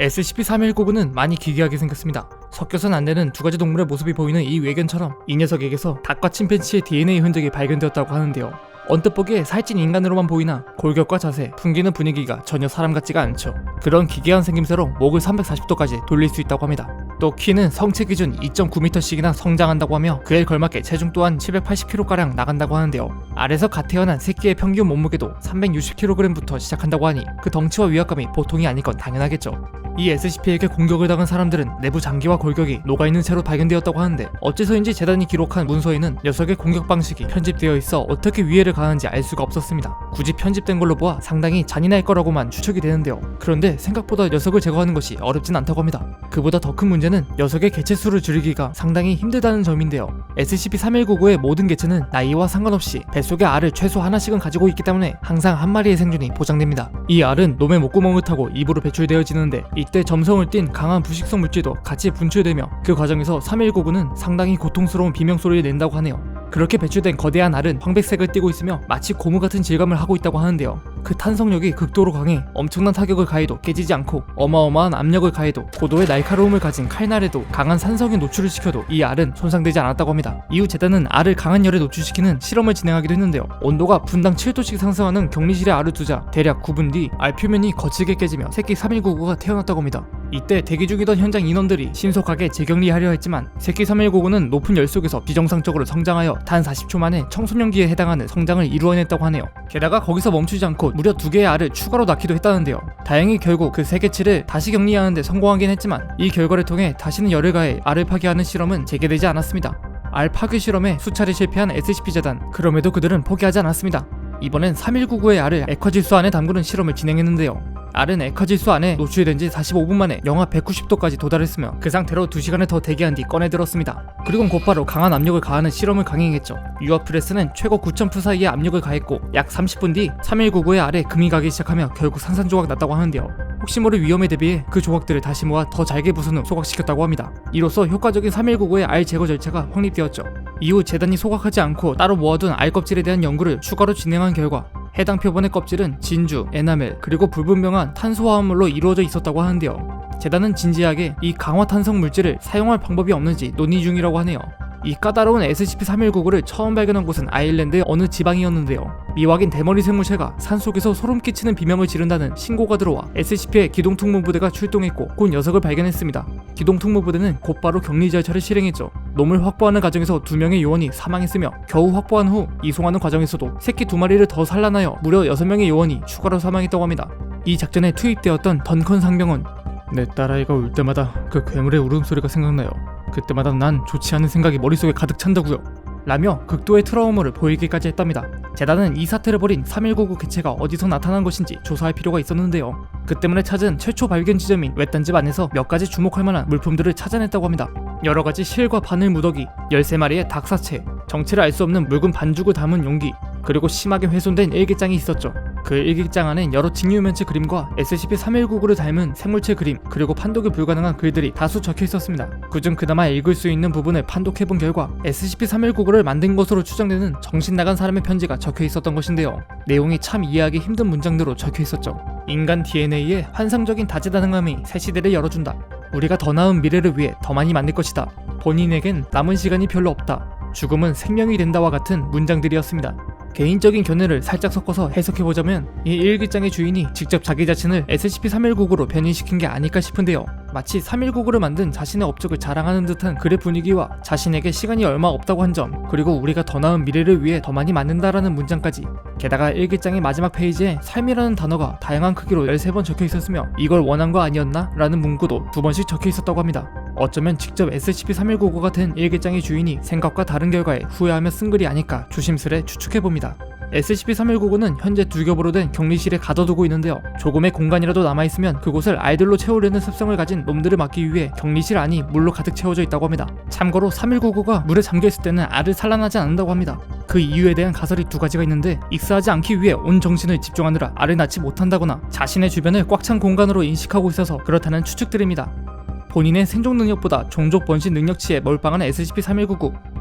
SCP-3199는 많이 기괴하게 생겼습니다. 섞여선 안 되는 두 가지 동물의 모습이 보이는 이 외견처럼 이 녀석에게서 닭과 침팬지의 DNA 흔적이 발견되었다고 하는데요. 언뜻 보기에 살찐 인간으로만 보이나 골격과 자세, 풍기는 분위기가 전혀 사람 같지가 않죠. 그런 기괴한 생김새로 목을 340도까지 돌릴 수 있다고 합니다. 또 키는 성체 기준 2.9m씩이나 성장한다고 하며 그에 걸맞게 체중 또한 780kg가량 나간다고 하는데요. 알에서 갓 태어난 새끼의 평균 몸무게도 360kg부터 시작한다고 하니 그 덩치와 위압감이 보통이 아닐 건 당연하겠죠. 이 SCP에게 공격을 당한 사람들은 내부 장기와 골격이 녹아있는 채로 발견되었다고 하는데 어째서인지 재단이 기록한 문서에는 녀석의 공격 방식이 편집되어 있어 어떻게 위해를 가하는지 알 수가 없었습니다. 굳이 편집된 걸로 보아 상당히 잔인할 거라고만 추측이 되는데요. 그런데 생각보다 녀석을 제거하는 것이 어렵진 않다고 합니다. 그보다 더 큰 문제는 녀석의 개체 수를 줄이기가 상당히 힘들다는 점인데요. SCP-3199의 모든 개체는 나이와 상관없이 뱃속에 알을 최소 하나씩은 가지고 있기 때문에 항상 한 마리의 생존이 보장됩니다. 이 알은 놈의 목구멍을 타고 입으로 배출되어지는데 이때 점성을 띤 강한 부식성 물질도 같이 분출되며 그 과정에서 3199는 상당히 고통스러운 비명소리를 낸다고 하네요. 그렇게 배출된 거대한 알은 황백색을 띠고 있으며 마치 고무 같은 질감을 하고 있다고 하는데요. 그 탄성력이 극도로 강해 엄청난 타격을 가해도 깨지지 않고 어마어마한 압력을 가해도 고도의 날카로움을 가진 칼날에도 강한 산성에 노출을 시켜도 이 알은 손상되지 않았다고 합니다. 이후 재단은 알을 강한 열에 노출시키는 실험을 진행하기도 했는데요. 온도가 분당 7도씩 상승하는 격리실에 알을 두자 대략 9분 뒤 알 표면이 거칠게 깨지며 새끼 3199가 태어났다고 합니다. 이때 대기 중이던 현장 인원들이 신속하게 재격리하려 했지만 새끼 3199는 높은 열 속에서 비정상적으로 성장하여 단 40초 만에 청소년기에 해당하는 성장을 이루어냈다고 하네요. 게다가 거기서 멈추지 않고 무려 두 개의 알을 추가로 낳기도 했다는데요. 다행히 결국 그 세 개치를 다시 격리하는데 성공하긴 했지만 이 결과를 통해 다시는 열을 가해 알을 파괴하는 실험은 재개되지 않았습니다. 알 파괴 실험에 수차례 실패한 SCP 재단 그럼에도 그들은 포기하지 않았습니다. 이번엔 3199의 알을 액화질소 안에 담그는 실험을 진행했는데요. 알은 액화질소 안에 노출된 지 45분 만에 영하 190도까지 도달했으며 그 상태로 2시간을 더 대기한 뒤 꺼내들었습니다. 그리고 곧바로 강한 압력을 가하는 실험을 강행했죠. 유압 프레스는 최고 9.0 사이의 압력을 가했고 약 30분 뒤 3199의 알에 금이 가기 시작하며 결국 산산조각 났다고 하는데요. 혹시 모를 위험에 대비해 그 조각들을 다시 모아 더 잘게 부순 후 소각시켰다고 합니다. 이로써 효과적인 3199의 알 제거 절차가 확립되었죠. 이후 재단이 소각하지 않고 따로 모아둔 알 껍질에 대한 연구를 추가로 진행한 결과 해당 표본의 껍질은 진주, 에나멜, 그리고 불분명한 탄소화합물로 이루어져 있었다고 하는데요. 재단은 진지하게 이 강화 탄성 물질을 사용할 방법이 없는지 논의 중이라고 하네요. 이 까다로운 SCP-3199를 처음 발견한 곳은 아일랜드의 어느 지방이었는데요. 미확인 대머리 생물체가 산속에서 소름 끼치는 비명을 지른다는 신고가 들어와 SCP의 기동특무부대가 출동했고 곧 녀석을 발견했습니다. 기동특무부대는 곧바로 격리 절차를 실행했죠. 놈을 확보하는 과정에서 두 명의 요원이 사망했으며 겨우 확보한 후 이송하는 과정에서도 새끼 두 마리를 더 산란하여 무려 여섯 명의 요원이 추가로 사망했다고 합니다. 이 작전에 투입되었던 던컨 상병은 내 딸아이가 울 때마다 그 괴물의 울음소리가 생각나요. 그때마다 난 좋지 않은 생각이 머릿속에 가득 찬다고요. 라며 극도의 트라우마를 보이기까지 했답니다. 재단은 이 사태를 벌인 3199 개체가 어디서 나타난 것인지 조사할 필요가 있었는데요. 그 때문에 찾은 최초 발견 지점인 외딴집 안에서 몇 가지 주목할 만한 물품들을 찾아냈다고 합니다. 여러 가지 실과 바늘 무더기, 13마리의 닭 사체, 정체를 알 수 없는 묽은 반죽을 담은 용기, 그리고 심하게 훼손된 일기장이 있었죠. 그 일기장 안엔 여러 직류면체 그림과 SCP-3199를 닮은 생물체 그림 그리고 판독이 불가능한 글들이 다수 적혀 있었습니다. 그중 그나마 읽을 수 있는 부분을 판독해본 결과 SCP-3199를 만든 것으로 추정되는 정신 나간 사람의 편지가 적혀 있었던 것인데요. 내용이 참 이해하기 힘든 문장들로 적혀 있었죠. 인간 DNA에 환상적인 다재다능함이 새 시대를 열어준다. 우리가 더 나은 미래를 위해 더 많이 만들 것이다. 본인에겐 남은 시간이 별로 없다. 죽음은 생명이 된다와 같은 문장들이었습니다. 개인적인 견해를 살짝 섞어서 해석해보자면 이 일기장의 주인이 직접 자기 자신을 SCP-3199로 변인시킨 게 아닐까 싶은데요. 마치 3199를 만든 자신의 업적을 자랑하는 듯한 글의 분위기와 자신에게 시간이 얼마 없다고 한 점, 그리고 우리가 더 나은 미래를 위해 더 많이 만든다라는 문장까지 게다가 일기장의 마지막 페이지에 삶이라는 단어가 다양한 크기로 13번 적혀 있었으며 이걸 원한 거 아니었나? 라는 문구도 두 번씩 적혀 있었다고 합니다. 어쩌면 직접 SCP-3199 같은 일기장의 주인이 생각과 다른 결과에 후회하며 쓴 글이 아닐까 조심스레 추측해봅니다. SCP-3199는 현재 두 겹으로 된 격리실에 가둬두고 있는데요. 조금의 공간이라도 남아있으면 그곳을 아이들로 채우려는 습성을 가진 놈들을 막기 위해 격리실 안이 물로 가득 채워져 있다고 합니다. 참고로 3199가 물에 잠겨있을 때는 알을 산란하지 않는다고 합니다. 그 이유에 대한 가설이 두 가지가 있는데 익사하지 않기 위해 온 정신을 집중하느라 알을 낳지 못한다거나 자신의 주변을 꽉 찬 공간으로 인식하고 있어서 그렇다는 추측들입니다. 본인의 생존 능력보다 종족 번식 능력치에 몰빵한 SCP-3199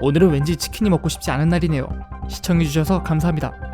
오늘은 왠지 치킨이 먹고 싶지 않은 날이네요. 시청해주셔서 감사합니다.